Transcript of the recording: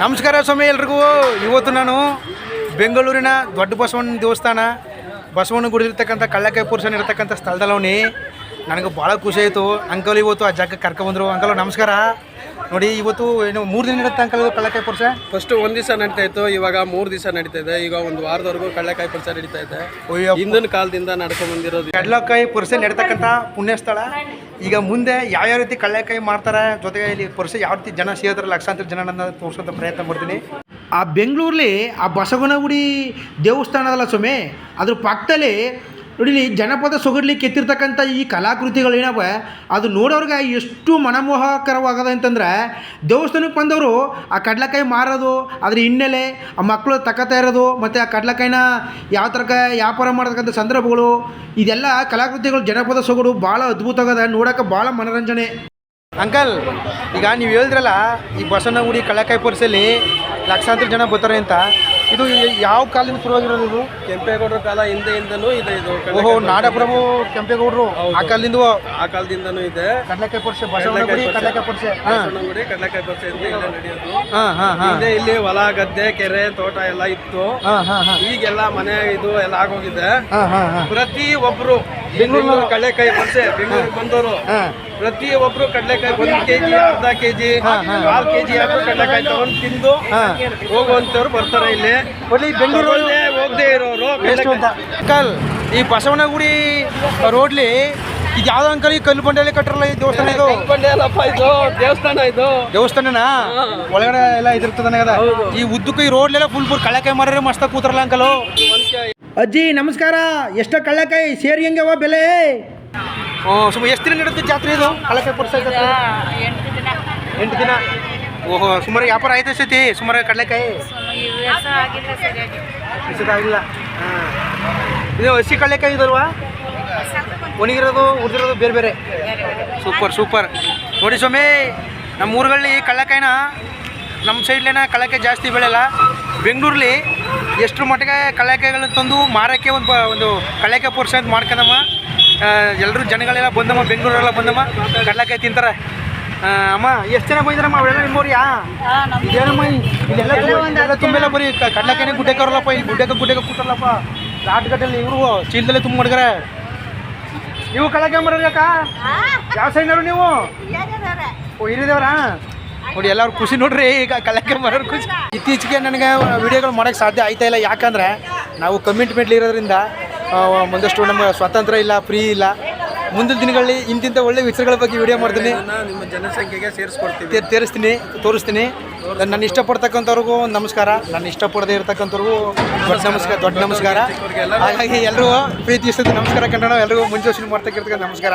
ನಮಸ್ಕಾರ ಸ್ವಾಮಿ ಎಲ್ರಿಗೂ. ಇವತ್ತು ನಾನು ಬೆಂಗಳೂರಿನ ದೊಡ್ಡ ಬಸವಣ್ಣ ದೇವಸ್ಥಾನ ಬಸವಣ್ಣ ಗುಡಿಲಿರ್ತಕ್ಕಂಥ ಕಳ್ಳಕಾಯಿ ಪುರುಷನ ಇರತಕ್ಕಂಥ ಸ್ಥಳದಲ್ಲವನಿ ನನಗೆ ಭಾಳ ಖುಷಿ ಆಯಿತು. ಅಂಕಲ್ ಇವತ್ತು ಆ ಜಾಗಕ್ಕೆ ಕರ್ಕೊಂಬಂದರು ಅಂಕಲ್ ನಮಸ್ಕಾರ. ನೋಡಿ ಇವತ್ತು ಏನು ಮೂರು ದಿನ ಇರುತ್ತೆ ಅಂಕಲ್ ಕಳ್ಳಕಾಯಿ ಪುರುಷ? ಫಸ್ಟ್ ಒಂದು ದಿವಸ ನಡೀತಾ ಇತ್ತು. ಇವಾಗ ಮೂರು ದಿವಸ ನಡೀತಾ ಇದೆ. ಈಗ ಒಂದು ವಾರದವರೆಗೂ ಕಳ್ಳಕಾಯಿ ಪುರುಷ ನಡೀತಾ ಇದೆ. ಹಿಂದಿನ ಕಾಲದಿಂದ ನಡ್ಕೊಂಡ್ ಬಂದಿರೋದು ಕಡಲಕಾಯಿ ಪುರುಷ ನಡೀತಕ್ಕಂಥ ಪುಣ್ಯ ಸ್ಥಳ ಈಗ ಮುಂದೆ ಯಾವ್ಯಾವ ರೀತಿ ಕಡಲೆಕಾಯಿ ಮಾಡ್ತಾರೆ, ಜೊತೆಗೆ ಇಲ್ಲಿ ಪರಿಸ ಯಾವ ರೀತಿ ಜನ ಸೇರ್ತಾರೆ ಲಕ್ಷಾಂತರ ಜನನನ್ನ ತೋರಿಸೋಂಥ ಪ್ರಯತ್ನ ಮಾಡ್ತೀನಿ ಆ ಬೆಂಗಳೂರಲ್ಲಿ ಆ ಬಸವನಗುಡಿ ದೇವಸ್ಥಾನದಲ್ಲ ಸ್ವಾಮಿ, ಅದ್ರ ಪಕ್ಕದಲ್ಲಿ ನೋಡಿ, ಇಲ್ಲಿ ಜನಪದ ಸೊಗಡ್ಲಿ ಕೆತ್ತಿರ್ತಕ್ಕಂಥ ಈ ಕಲಾಕೃತಿಗಳು ಏನವೆ? ಅದು ನೋಡೋರ್ಗೆ ಎಷ್ಟು ಮನಮೋಹಕರವಾಗದ ಅಂತಂದ್ರೆ, ದೇವಸ್ಥಾನಕ್ಕೆ ಬಂದವರು ಆ ಕಡ್ಲೆಕಾಯಿ ಮಾರೋದು, ಅದ್ರ ಹಿನ್ನೆಲೆ ಆ ಮಕ್ಕಳು ತಕತಾ ಇರೋದು, ಮತ್ತು ಆ ಕಡ್ಲೆಕಾಯಿನ ಯಾವ ಥರ ವ್ಯಾಪಾರ ಮಾಡತಕ್ಕಂಥ ಸಂದರ್ಭಗಳು, ಇದೆಲ್ಲ ಕಲಾಕೃತಿಗಳು ಜನಪದ ಸೊಗಡು ಭಾಳ ಅದ್ಭುತವಾಗದ, ನೋಡೋಕೆ ಭಾಳ ಮನೋರಂಜನೆ. ಅಂಕಲ್, ಈಗ ನೀವು ಹೇಳಿದ್ರಲ್ಲ, ಈ ಬಸವನಗುಡಿ ಕಳ್ಳಕಾಯಿ ಪರಿಸಲ್ಲಿ ಲಕ್ಷಾಂತರ ಜನ ಬರ್ತಾರೆ ಅಂತ. ಇದು ಯಾವ ಕಾಲದಿಂದ ಶುರುವಾಗಿರೋದು ಇದು? ಕೆಂಪೇಗೌಡರ ಕಾಲ ಹಿಂದೆ ಹಿಂದನೂ ಇದೆ ಇದು ಓಹೋ. ನಾಡಪ್ರಭು ಕೆಂಪೇಗೌಡರು? ಆ ಕಾಲದಿಂದ? ಆ ಕಾಲದಿಂದನೂ ಇದೆ. ಕಡಲೆಕಾಯಿ ಪರಿಸೆ ಬಸವನಗುಡಿ ಕಡಲೆಕಾಯಿ ಪರಿಸೆ ಬಸವನಗುಡಿ ಕಡಲೆಕಾಯಿ ಅಂತ ಇಲ್ಲೇ ನಡೆಯೋದು. ಹಿಂದೆ ಇಲ್ಲಿ ಹೊಲ ಗದ್ದೆ ಕೆರೆ ತೋಟ ಎಲ್ಲ ಇತ್ತು. ಈಗೆಲ್ಲ ಮನೆ ಇದು ಎಲ್ಲ ಆಗೋಗಿದೆ. ಪ್ರತಿ ಒಬ್ರು ಬೆಂಗಳೂರು ಕಡಲೆಕಾಯಿ ಪರಿಸೆ ಬೆಂಗಳೂರಿಗೆ ಬಂದವರು ಪ್ರತಿ ಒಬ್ರು ಕಡಲೆಕಾಯಿ ಒಂದ್ ಕೆಜಿ ಅರ್ಧ ಕೆಜಿ ಕಾಲ್ ಕೆಜಿ ಆದ್ರೂ ಕಡಲೆಕಾಯಿ ತಗೊಂಡು ತಿಂದು ಹೋಗುವಂತವ್ರು ಬರ್ತಾರೆ ಇಲ್ಲಿ. ಒಳ್ಳೆ ಬೆಂಗಳೂರು ಹೋಗದೇ ಇರೋರು ಅಂಕಲ್ ಈ ಬಸವನಗುಡಿ ರೋಡ್ಲಿ ಇದು ಯಾವ್ದು ಅಂಕಲ್ ಈ ಕಲ್ಲು ಬಂಡೆಯಲ್ಲಿ ಕಟ್ಟಿರಲ್ಲ ಈ ದೇವಸ್ಥಾನ ಇದು? ಅಲ್ಲಪ್ಪ ಇದು ದೇವಸ್ಥಾನ ಇದು. ದೇವಸ್ಥಾನನಾ? ಒಳಗಡೆ ಎಲ್ಲ ಇದಿರ್ತದ ಈ ಉದ್ದಕ್ಕೂ ಈ ರೋಡ್ಲೆಲ್ಲ ಫುಲ್ ಫುಲ್ ಕಳೆಕಾಯಿ ಮಾರ್ರೆ ಮಸ್ತ ಕೂತಾರಲ್ಲ ಅಂಕಲು. ಅಜ್ಜಿ ನಮಸ್ಕಾರ. ಎಷ್ಟ ಕಳ್ಳಕಾಯಿ ಸೇರಿ ಹೆಂಗವ ಬೆಲೆ? ಸುಮಾರು ಎಷ್ಟು ದಿನ ನಡುತ್ತೆ ಜಾತ್ರೆ ಇದು? ಕಳ್ಳಕಾಯಿ ಪುರ್ಸ ಎಂಟು ದಿನ. ಎಂಟು ದಿನ? ಓಹೋ ಸುಮಾರು ವ್ಯಾಪಾರ ಆಯ್ತು ಸತಿ? ಸುಮಾರು ಕಡಲೆಕಾಯಿ? ಆಗಿಲ್ಲ ಸರಿಯಾಗಿ. ಆಗಿಲ್ಲ. ಹಾಂ. ಇದು ಹಸಿ ಕಡಲೆಕಾಯಿ ಇದಲ್ವಾ? ಒಣಗಿರೋದು ಉಳಿದಿರೋದು ಬೇರೆ ಬೇರೆ. Super super. ನೋಡಿ ಸ್ವಾಮಿ ನಮ್ಮ ಊರುಗಳಲ್ಲಿ ಕಳ್ಳಕಾಯಿನ ನಮ್ಮ ಸೈಡ್ಲೇನ ಕಳ್ಳಕಾಯಿ ಜಾಸ್ತಿ ಬೆಳೆಯಲ್ಲ. ಬೆಂಗಳೂರಲ್ಲಿ ಎಷ್ಟು ಮಟ್ಟಿಗೆ ಕಳೆಕೆಗಳನ್ನ ತಂದು ಮಾರಕ್ಕೆ ಒಂದು ಒಂದು ಕಳೆಕೆ ಪುರುಷ ಅಂತ ಮಾಡ್ಕೊಂಡಮ್ಮ. ಎಲ್ಲರೂ ಜನಗಳೆಲ್ಲ ಬಂದಮ್ಮ ಬೆಂಗಳೂರೆಲ್ಲ ಬಂದಮ್ಮ ಕಡಲೆಕಾಯಿ ತಿಂತಾರೆ. ಅಮ್ಮ ಎಷ್ಟು ಜನ ಬಂದಿರಮ್ಮ ಅವೆಲ್ಲ ಇಲ್ಲೆಲ್ಲ ಇಲ್ಲೆಲ್ಲ ತುಂಬೆಲ್ಲ ಬರೀ ಕಡಲೆಕಾಯಿನೇ ಗುಡ್ಡಕ್ಕವ್ರಲ್ಲಪ್ಪ ಇಲ್ಲಿ ಗುಡ್ಡಕ್ಕೆ ಗುಡ್ಡಕ್ಕೆ ಕೂತಾರಲ್ಲಪ್ಪ ಲಾಟ್ಗಟ್ಟಲ್ಲಿ ಇವರು ಚೀಲದಲ್ಲೇ ತುಂಬ ಮಾಡಿದ್ರೆ ನೀವು ಕಳ್ಳಕಾಯಿ ಮರಕ್ಕ ಯಾವ ಸೈಡ್ನವರು ನೀವು? ಓ ಹಿರಿದವ್ರಾ ನೋಡಿ ಎಲ್ಲರೂ ಖುಷಿ ನೋಡ್ರಿ ಈಗ ಕಲೆಕ್ಟರ್ ಮಾಡೋರು ಖುಷಿ. ಇತ್ತೀಚೆಗೆ ನನಗೆ ವಿಡಿಯೋಗಳು ಮಾಡೋಕ್ಕೆ ಸಾಧ್ಯ ಆಯ್ತಾ ಇಲ್ಲ. ಯಾಕಂದರೆ ನಾವು ಕಮಿಟ್ಮೆಂಟ್ಲಿ ಇರೋದ್ರಿಂದ ಒಂದಷ್ಟು ನಮ್ಮ ಸ್ವಾತಂತ್ರ್ಯ ಇಲ್ಲ ಫ್ರೀ ಇಲ್ಲ. ಮುಂದಿನ ದಿನಗಳಲ್ಲಿ ಇಂತಿಂಥ ಒಳ್ಳೆ ವಿಚಾರಗಳ ಬಗ್ಗೆ ವಿಡಿಯೋ ಮಾಡ್ತೀನಿ. ನಿಮ್ಮ ಜನಸಂಖ್ಯೆಗೆ ಸೇರಿಸ್ಕೊಡ್ತೀನಿ ತೇರಿಸ್ತೀನಿ ತೋರಿಸ್ತೀನಿ. ನನ್ನ ಇಷ್ಟಪಡ್ತಕ್ಕಂಥವ್ರಿಗೂ ಒಂದು ನಮಸ್ಕಾರ. ನನ್ನ ಇಷ್ಟಪಡದೇ ಇರತಕ್ಕಂಥವ್ರಿಗೂ ದೊಡ್ಡ ನಮಸ್ಕಾರ. ದೊಡ್ಡ ನಮಸ್ಕಾರ. ಹಾಗಾಗಿ ಎಲ್ಲರೂ ಪ್ರೀತಿ ಇಷ್ಟದ ನಮಸ್ಕಾರ ಕಂಡ ಎಲ್ಲರಿಗೂ ಮುಂಚೆ ಮಾಡ್ತಕ್ಕಿರ್ತಕ್ಕಂಥ ನಮಸ್ಕಾರ.